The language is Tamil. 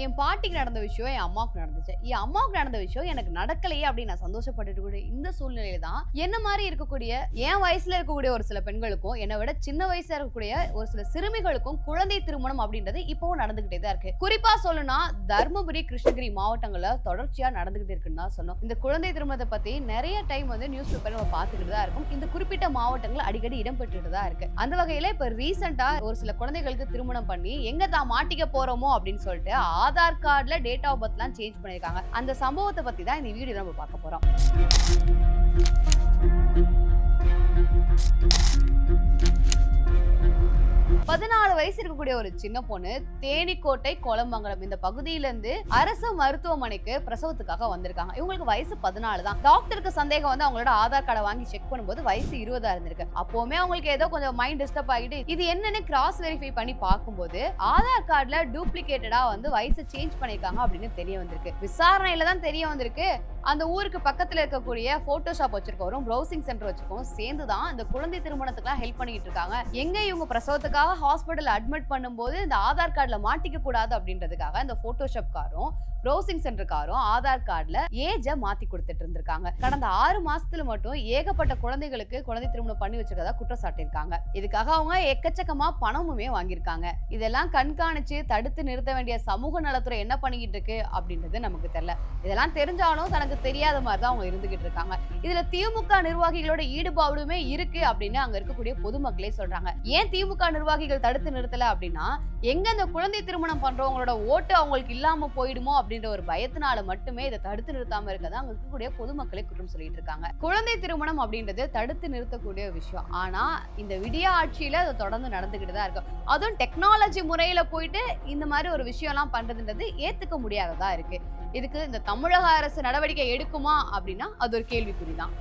என் பாட்டிக்கு நடந்த விஷயம் என் அம்மாவுக்கு நடந்துச்சு. என் அம்மாவுக்கு நடந்த விஷயம் எனக்கு நடக்கலையே அப்படின்னு நான் சந்தோஷப்பட்டுட்டு கூட இந்த சூழ்நிலையில தான் என்ன மாதிரி இருக்கக்கூடிய என் வயசுல இருக்கக்கூடிய ஒரு சில பெண்களுக்கும் என்னை விட சின்ன வயசுல இருக்கக்கூடிய ஒரு சில சிறுமிகளுக்கும் குழந்தை திருமணம் அப்படின்றது இப்பவும் நடந்துகிட்டே தான் இருக்கு. குறிப்பா சொல்லணும்னா தர்மபுரி கிருஷ்ணகிரி மாவட்டங்கள்ல தொடர்ச்சியா நடந்துகிட்டு இருக்குன்னு தான் சொல்லணும். இந்த குழந்தை திருமணத்தை பத்தி நிறைய டைம் வந்து நியூஸ் பேப்பர் நம்ம பார்த்துக்கிட்டு தான் இருக்கும். இந்த குறிப்பிட்ட மாவட்டங்கள் அடிக்கடி இடம்பெற்றுட்டு தான் இருக்கு. அந்த வகையில இப்ப ரீசெண்டா ஒரு சில குழந்தைகளுக்கு திருமணம் பண்ணி எங்க தான் மாட்டிக்க போறோமோ அப்படின்னு சொல்லிட்டு ஆதார் கார்டுல டேட் ஆஃப் பர்த்லாம் சேஞ்ச் பண்ணியிருக்காங்க அந்த சம்பவத்தை பற்றி தான் இந்த வீடியோ நம்ம பார்க்க போகிறோம் பதினாலு வயசு இருக்கக்கூடிய ஒரு சின்ன பொண்ணு தேனிக்கோட்டை கோலமங்கலம் இந்த பகுதியில இருந்து அரசு மருத்துவமனைக்கு பிரசவத்துக்காக வந்திருக்காங்க. இவங்களுக்கு வயசு பதினாலு தான். டாக்டருக்கு சந்தேகம் வந்து அவங்களோட ஆதார் கார்டை வாங்கி செக் பண்ணும்போது வயசு இருபதா இருந்திருக்கு. அப்போவுமே அவங்களுக்கு ஏதோ கொஞ்சம் மைண்ட் டிஸ்டர்ப் ஆகிட்டு இது என்னன்னு கிராஸ் வெரிஃபை பண்ணி பார்க்கும்போது ஆதார் கார்டுல டூப்ளிகேட்டடா வந்து வயசு சேஞ்ச் பண்ணிருக்காங்க அப்படின்னு தெரிய வந்திருக்கு. விசாரணையில தான் தெரிய வந்திருக்கு. அந்த ஊருக்கு பக்கத்தில் இருக்கக்கூடிய ஃபோட்டோஷாப் வச்சிருக்கவரும் ப்ரௌசிங் சென்டர் வச்சிருக்கோம் சேர்ந்து தான் இந்த குழந்தை திருமணத்துக்குலாம் ஹெல்ப் பண்ணிட்டு இருக்காங்க. எங்க இவங்க பிரசவத்துக்காக ஹாஸ்பிட்டல் அட்மிட் பண்ணும்போது இந்த ஆதார் கார்டில் மாட்டிக்க கூடாது அப்படின்றதுக்காக இந்த ஃபோட்டோஷாப்காரும் ப்ரௌசிங் சென்டருக்காரும் ஆதார் கார்டில் ஏஜை மாற்றி கொடுத்துட்டு இருந்திருக்காங்க. கடந்த ஆறு மாசத்துல மட்டும் ஏகப்பட்ட குழந்தைகளுக்கு குழந்தை திருமணம் பண்ணி வச்சிருக்கதா குற்றம் சாட்டியிருக்காங்க இதுக்காக அவங்க எக்கச்சக்கமா பணமுமே வாங்கியிருக்காங்க. இதெல்லாம் கண்காணிச்சு தடுத்து நிறுத்த வேண்டிய சமூக நலத்துறை என்ன பண்ணிக்கிட்டு இருக்கு அப்படின்றது நமக்கு தெரியல. இதெல்லாம் தெரிஞ்சாலும் தனக்கு தெரியாத மாதிரி தான் அவங்க இருந்துகிட்டு இருக்காங்க. இதுல திமுக நிர்வாகிகளோட ஈடுபாடுமே இருக்கு அப்படின்னு அங்க இருக்கக்கூடிய பொதுமக்களே சொல்றாங்க. ஏன் திமுக நிர்வாகிகள் தடுத்து நிறுத்தல அப்படின்னா எங்க இந்த குழந்தை திருமணம் பண்றவங்களோட ஓட்டு அவங்களுக்கு இல்லாம போயிடுமோ அப்படின்ற ஒரு பயத்தினால மட்டுமே இதை தடுத்து நிறுத்தாம இருக்கதான் அங்க இருக்கக்கூடிய பொதுமக்களை குற்றம் சொல்லிட்டு இருக்காங்க. குழந்தை திருமணம் அப்படின்றது தடுத்து நிறுத்தக்கூடிய விஷயம். ஆனா இந்த விடிய ஆட்சியில அது தொடர்ந்து நடந்துகிட்டு தான் இருக்கு. அதுவும் டெக்னாலஜி முறையில போயிட்டு இந்த மாதிரி ஒரு விஷயம்லாம் பண்றதுன்றது ஏத்துக்க முடியாததா இருக்கு. இதுக்கு இந்த தமிழக அரசு நடவடிக்கை எடுக்குமா அப்படின்னா அது ஒரு கேள்விக்குறி தான்.